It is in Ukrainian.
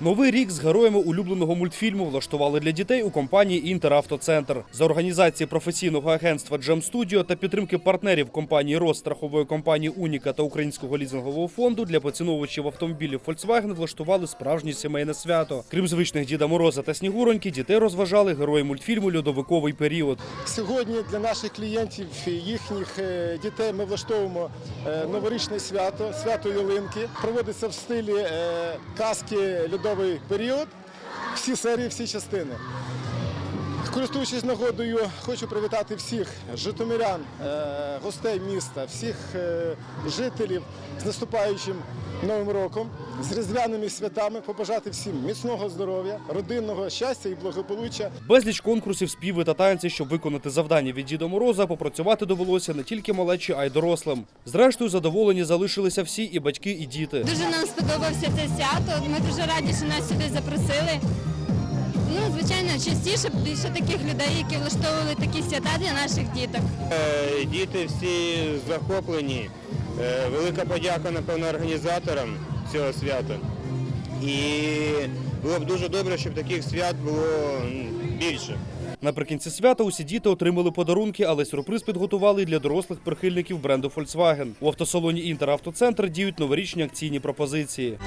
Новий рік з героями улюбленого мультфільму влаштували для дітей у компанії Інтеравтоцентр. За організації професійного агентства Джем Студіо та підтримки партнерів компанії Рос, страхової компанії Уніка та Українського лізингового фонду для поціновувачів автомобілів Volkswagen влаштували справжнє сімейне свято. Крім звичних Діда Мороза та Снігуроньки, дітей розважали герої мультфільму Льодовиковий період. Сьогодні для наших клієнтів, їхніх е, дітей, ми влаштовуємо е, новорічне свято, свято ялинки. Проводиться в стилі е, казки льодовий період. Всі серії, всі частини. Користуючись нагодою, хочу привітати всіх житомирян, е, гостей міста, всіх е, жителів з наступаючим новим роком, з різдвяними святами, побажати всім міцного здоров'я, родинного щастя і благополуччя. Безліч конкурсів, співи та танці, щоб виконати завдання від Діда Мороза, попрацювати довелося не тільки малечі, а й дорослим. Зрештою, задоволені залишилися всі і батьки, і діти. Дуже нам сподобався це свято. Ми дуже раді, що нас сюди запросили. Звичайно, частіше більше таких людей, які влаштовували такі свята для наших діток. Е, Діти всі захоплені. Е, Велика подяка, напевно, організаторам цього свята. І було б дуже добре, щоб таких свят було більше. Наприкінці свята усі діти отримали подарунки, але сюрприз підготували і для дорослих прихильників бренду Volkswagen. У автосалоні Інтеравтоцентр діють новорічні акційні пропозиції.